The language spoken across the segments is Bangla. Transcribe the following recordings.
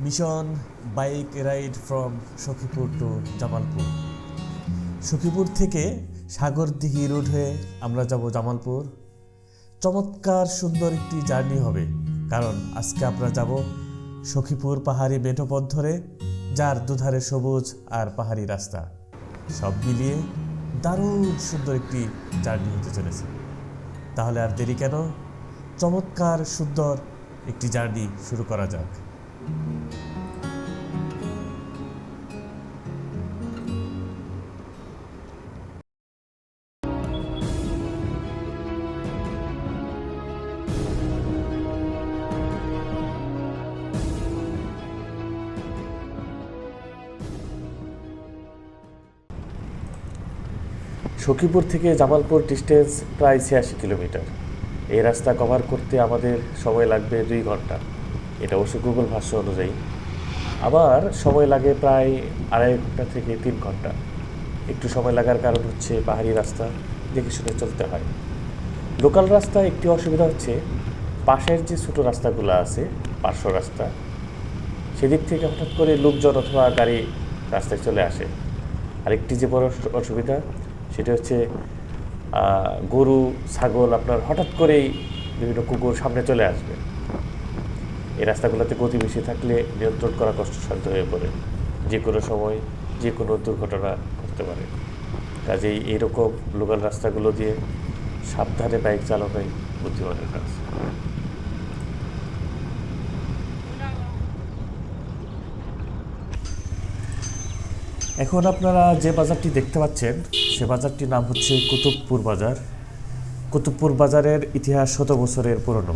Mission, bike ride from Sakhipur to Jamalpur. Sakhipur থেকে সাগরদিঘি রোড হয়ে আমরা যাব জামালপুর। চমৎকার সুন্দর একটি জার্নি হবে, কারণ আজকে আমরা যাব সখীপুর পাহাড়ি মেঠোপথ ধরে, যার দুধারে সবুজ আর পাহাড়ি রাস্তা। সব মিলিয়ে দারুণ সুন্দর একটি জার্নি হতে চলেছে। তাহলে আর দেরি কেন? চমৎকার সুন্দর একটি জার্নি শুরু করা যাক। সখীপুর থেকে জামালপুর ডিস্টেন্স প্রায় ছিয়াশি কিলোমিটার। এই রাস্তা কভার করতে আমাদের সময় লাগবে দুই ঘণ্টা। এটা অবশ্য গুগল ভাষ্য অনুযায়ী। আবার সময় লাগে প্রায় আড়াই ঘণ্টা থেকে তিন ঘণ্টা। একটু সময় লাগার কারণ হচ্ছে পাহাড়ি রাস্তা, দেখে শুনে চলতে হয়। লোকাল রাস্তায় একটি অসুবিধা হচ্ছে। পাশের যে ছোটো রাস্তাগুলো আছে, পার্শ্ব রাস্তা, সেদিক থেকে হঠাৎ করে লোকজন অথবা গাড়ি রাস্তায় চলে আসে। আরেকটি যে বড় অসুবিধা সেটা হচ্ছে গরু, ছাগল আপনার হঠাৎ করেই বিভিন্ন কুকুর সামনে চলে আসবে। এই রাস্তাগুলোতে গতি বেশি থাকলে নিয়ন্ত্রণ করা কষ্টসাধ্য হয়ে পড়ে। যে কোনো সময় যে কোনো দুর্ঘটনা ঘটতে পারে। কাজেই এইরকম লোকাল রাস্তাগুলো দিয়ে সাবধানে বাইক চালানোই বুদ্ধিমানের কাজ। এখন আপনারা যে বাজারটি দেখতে পাচ্ছেন, সে বাজারটির নাম হচ্ছে কুতুবপুর বাজার। কুতুবপুর বাজারের ইতিহাস শত বছরের পুরনো।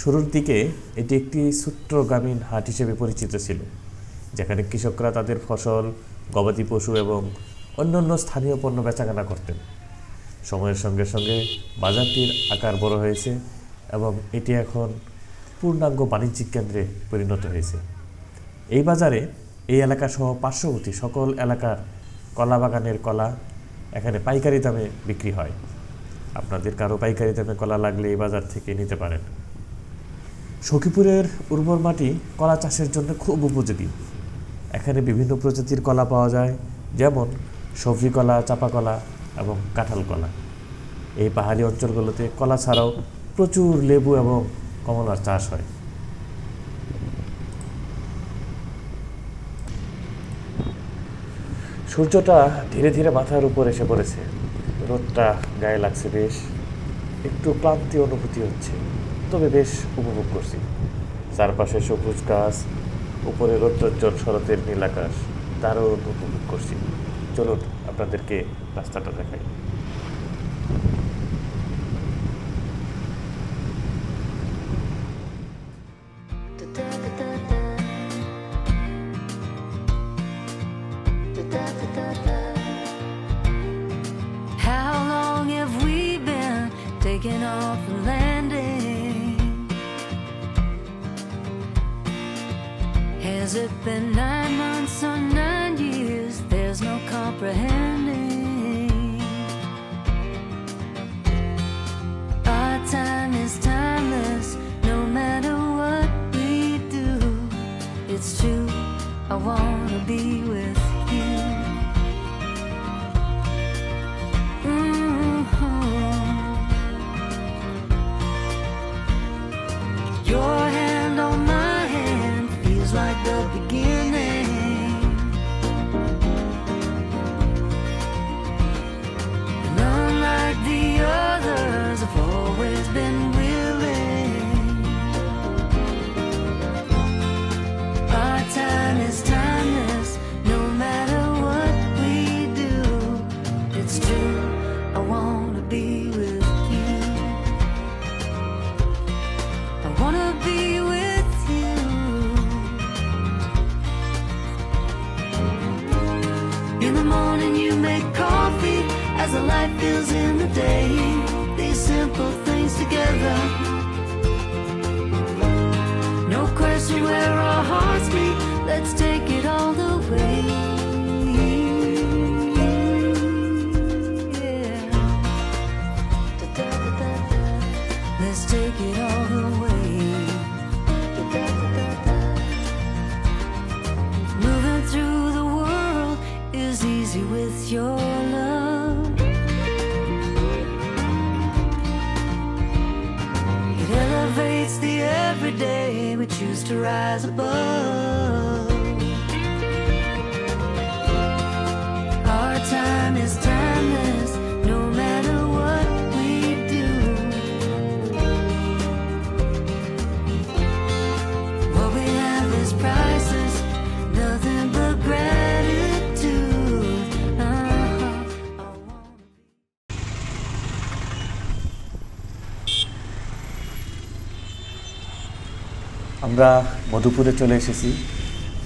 শুরুর দিকে এটি একটি ছোট্ট গ্রামীণ হাট হিসেবে পরিচিত ছিল, যেখানে কৃষকরা তাদের ফসল, গবাদি পশু এবং অন্যান্য স্থানীয় পণ্য বেচাকেনা করতেন। সময়ের সঙ্গে সঙ্গে বাজারটির আকার বড় হয়েছে এবং এটি এখন পূর্ণাঙ্গ বাণিজ্যিক কেন্দ্রে পরিণত হয়েছে। এই বাজারে এই এলাকা সহ পার্শ্ববর্তী সকল এলাকার কলা বাগানের কলা এখানে পাইকারি দামে বিক্রি হয়। আপনাদের কারও পাইকারি দামে কলা লাগলে এই বাজার থেকে নিতে পারেন। সখীপুরের উর্বর মাটি কলা চাষের জন্য খুব উপযোগী। এখানে বিভিন্ন প্রজাতির কলা পাওয়া যায়, যেমন সবজি কলা, চাপা কলা এবং কাঁঠাল কলা। এই পাহাড়ি অঞ্চলগুলোতে কলা ছাড়াও প্রচুর লেবু এবং কমলার চাষ হয়। সূর্যটা ধীরে ধীরে মাথার উপর এসে পড়েছে। রোদটা গায়ে লাগছে বেশ। একটু ক্লান্তি অনুভূতি হচ্ছে, তবে বেশ উপভোগ করছি। চারপাশে সবুজ গাছ, উপরে রৌদ্রোজ্জ্বল শরতের নীল আকাশ উপভোগ করছি। চলুন আপনাদেরকে রাস্তাটা দেখাই। Has it been nine months or nine years? There's no comprehending. Our time is timeless, no matter what we do. It's true, I wanna be as the light fills in the day. These simple things together. No question where our hearts meet. Let's take it all the way. আমরা মধুপুরে চলে এসেছি।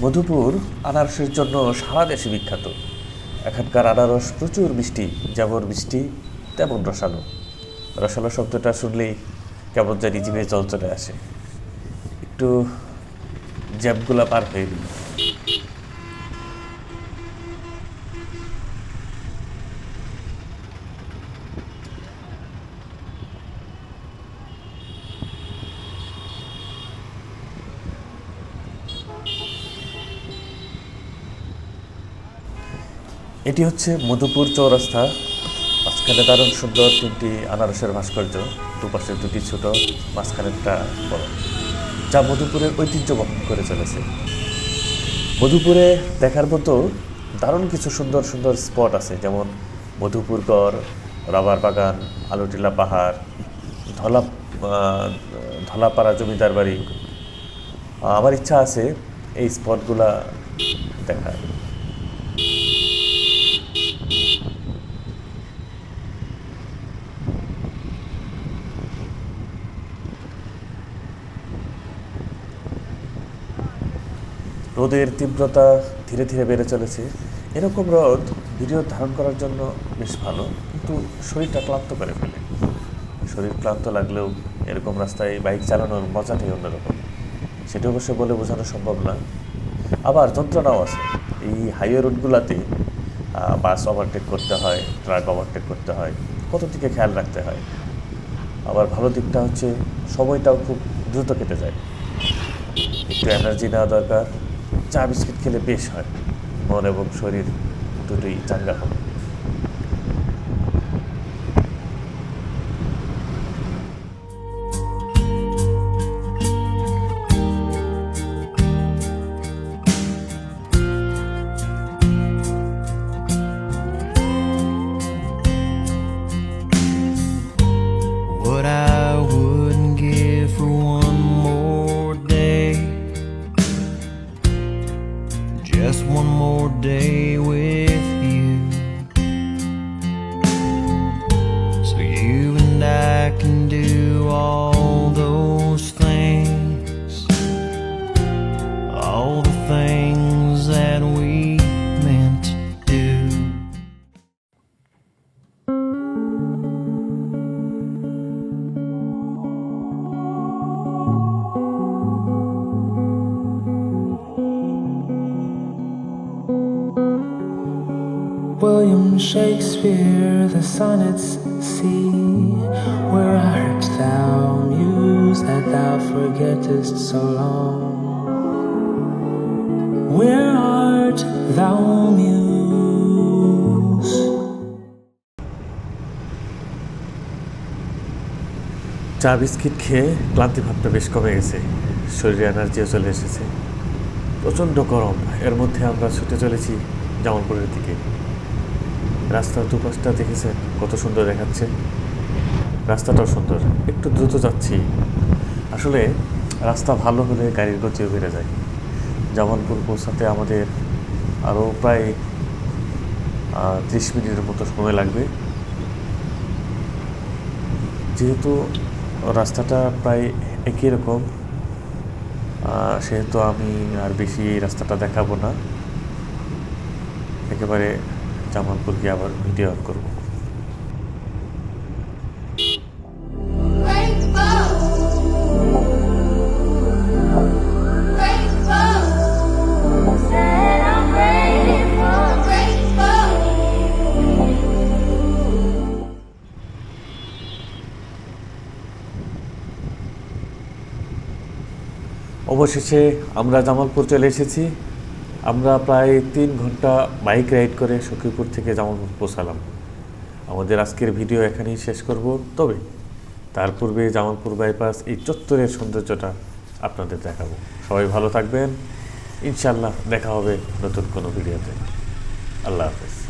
মধুপুর আনারসের জন্য সারা দেশে বিখ্যাত। এখানকার আনারস প্রচুর মিষ্টি, যেমন মিষ্টি, তেমন রসালো। রসালো শব্দটা শুনলেই কেমন জানি জিভে জল চলে আসে। একটু জ্যাপগুলা পার হয়ে নিই। এটি হচ্ছে মধুপুর চৌরাস্তা। মাঝখানে দারুণ সুন্দর তিনটি আনারসের ভাস্কর্য, দুপাশে দুটি ছোট মাঝখানেরটা বড়, যা মধুপুরের ঐতিহ্য বহন করে চলেছে। মধুপুরে দেখার মতো দারুণ কিছু সুন্দর সুন্দর স্পট আছে, যেমন মধুপুর গড়, রাবার বাগান, আলুটিলা পাহাড়, ধলা ধলাপাড়া জমিদার বাড়ি। আমার ইচ্ছা আছে এই স্পটগুলা দেখার। রোদের তীব্রতা ধীরে ধীরে বেড়ে চলেছে। এরকম রোদ ভিডিও ধারণ করার জন্য বেশ ভালো কিন্তু শরীরটা ক্লান্ত করে ফেলে। শরীর ক্লান্ত লাগলেও এরকম রাস্তায় বাইক চালানোর মজাটাই অন্যরকম। সেটা অবশ্য বলে বোঝানো সম্ভব না। আবার যন্ত্রণাও আছে। এই হাইওয়ে রুটগুলোতে আহ, বাস ওভারটেক করতে হয় ট্রাক ওভারটেক করতে হয় কত দিকে খেয়াল রাখতে হয়। আবার ভালো দিকটা হচ্ছে সময়টাও খুব দ্রুত কেটে যায়। একটু এনার্জি নেওয়া দরকার। চা বিস্কিট খেলে বেশ হয়। মন এবং শরীর দুটোই চাঙ্গা হবে। William the sonnets see where art thou muse that thou forgettest so long. Where art thou muse? চা বিস্কিট খেয়ে ক্লান্তি ভাবটা বেশ কমে গেছে শরীরে এনার্জিও চলে এসেছে প্রচণ্ড গরম এর মধ্যে আমরা ছুটে চলেছি জামালপুরের দিকে রাস্তার দুপাশটা দেখেছেন, কত সুন্দর দেখাচ্ছে। রাস্তাটাও সুন্দর, একটু দ্রুত যাচ্ছি। আসলে রাস্তা ভালো হলে গাড়ির গতিও বেড়ে যায়। জামালপুর পৌঁছাতে আমাদের আরও প্রায় ত্রিশ মিনিটের মতো সময় লাগবে। যেহেতু রাস্তাটা প্রায় একই রকম সেহেতু আমি আর বেশি রাস্তাটা দেখাবো না। একেবারে জামালপুর গিয়ে আবার ভিডিও অন করব. অবশেষে আমরা জামালপুর চলে এসেছি আমরা প্রায় তিন ঘণ্টা বাইক রাইড করে সখীপুর থেকে জামালপুর পৌঁছালাম। আমাদের আজকের ভিডিও এখানেই শেষ করব। তবে তার পূর্বে জামালপুর বাইপাস এই চত্বরের সৌন্দর্যটা আপনাদের দেখাবো। সবাই ভালো থাকবেন। ইনশাল্লাহ দেখা হবে নতুন কোনো ভিডিওতে। আল্লাহ হাফেজ।